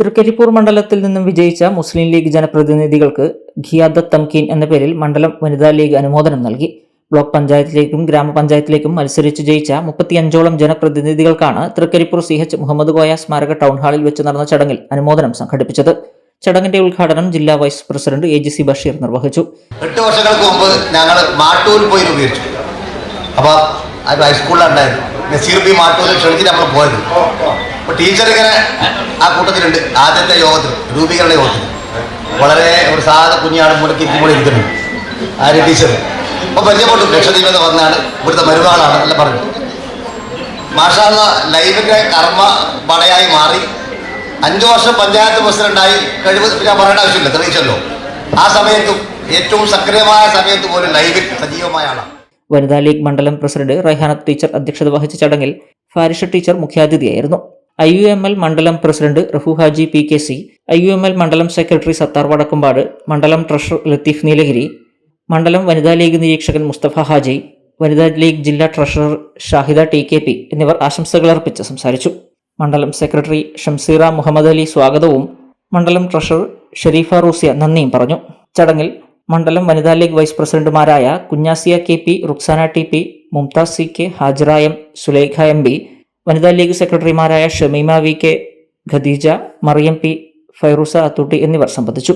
തൃക്കരിപ്പൂർ മണ്ഡലത്തിൽ നിന്നും വിജയിച്ച മുസ്ലിം ലീഗ് ജനപ്രതിനിധികൾക്ക് ഖിയാദത്ത് തംകീൻ എന്ന പേരിൽ മണ്ഡലം വനിതാ ലീഗ് അനുമോദനം നൽകി. ബ്ലോക്ക് പഞ്ചായത്തിലേക്കും ഗ്രാമപഞ്ചായത്തിലേക്കും മത്സരിച്ച് ജയിച്ച മുപ്പത്തിയഞ്ചോളം ജനപ്രതിനിധികൾക്കാണ് തൃക്കരിപ്പൂർ സി എച്ച് മുഹമ്മദ് കോയ സ്മാരക ടൗൺ ഹാളിൽ വെച്ച് നടന്ന ചടങ്ങിൽ അനുമോദനം സംഘടിപ്പിച്ചത്. ചടങ്ങിന്റെ ഉദ്ഘാടനം ജില്ലാ vice president A G C Basheer നിർവഹിച്ചു. എട്ട് വർഷങ്ങൾക്ക് മുമ്പ് ഞങ്ങൾ മാട്ടൂർ പോയി ഉപയോഗിച്ചു അപ്പോൾ ഹൈസ്കൂളിലുണ്ടായിരുന്നു. നസീർ ബി മാട്ടൂരിൽ ക്ഷണിച്ചിട്ട് നമ്മൾ പോയത്. അപ്പോൾ ടീച്ചർ ഇങ്ങനെ ആ കൂട്ടത്തിലുണ്ട്. ആദ്യത്തെ യോഗത്തിൽ രൂപീകരണ യോഗത്തിൽ. വളരെ ഒരു സാധാ കുഞ്ഞാണ് മുടക്കി കൂടെ ഇരിക്കുന്നത് ആര്യ ടീച്ചർ അപ്പൊ പരിചയപ്പെട്ടു. ലക്ഷദ്വീപ് എന്ന് പറഞ്ഞാണ് ഇവിടുത്തെ മരുമാളാണ് എല്ലാം പറഞ്ഞു. മാഷാള്ള ലൈഫിന്റെ കർമ്മ പടയായി മാറി. അഞ്ചു വർഷം പഞ്ചായത്ത് പ്രസിഡന്റായി. കഴിവ് ഞാൻ പറയേണ്ട ആവശ്യമില്ല. തെളിയിച്ചല്ലോ. ആ സമയത്തും ഏറ്റവും സക്രിയമായ സമയത്ത് പോലും ലൈവിൽ സജീവമായ ആളാണ്. വനിതാ ലീഗ് മണ്ഡലം പ്രസിഡന്റ് റൈഹാനത്ത് ടീച്ചർ അധ്യക്ഷത വഹിച്ച ചടങ്ങിൽ ഫാരിഷ ടീച്ചർ മുഖ്യാതിഥിയായിരുന്നു. ഐ യു എം എൽ മണ്ഡലം president Rafu Haji P K C I U M L മണ്ഡലം സെക്രട്ടറി സത്താർ വടക്കുംപാട് മണ്ഡലം ട്രഷറർ ലത്തീഫ് നീലഗിരി മണ്ഡലം വനിതാ ലീഗ് നിരീക്ഷകൻ മുസ്തഫ ഹാജി വനിതാ ലീഗ് ജില്ലാ treasurer Shahida T K P എന്നിവർ ആശംസകൾ അർപ്പിച്ച് സംസാരിച്ചു. മണ്ഡലം സെക്രട്ടറി ഷംസീറ മുഹമ്മദ് അലി സ്വാഗതവും മണ്ഡലം ട്രഷറർ ഷെരീഫ റൂസിയ നന്ദിയും പറഞ്ഞു. ചടങ്ങിൽ മണ്ഡലം വനിതാ ലീഗ് വൈസ് പ്രസിഡന്റുമാരായ Kunhasiya K P Ruksana T P Mumtaz C K Hajara M Sulaikha M B വനിതാ ലീഗ് സെക്രട്ടറിമാരായ Shameema V K Khadeeja Mariyam P Fairoosa Athootty എന്നിവർ സംബന്ധിച്ചു.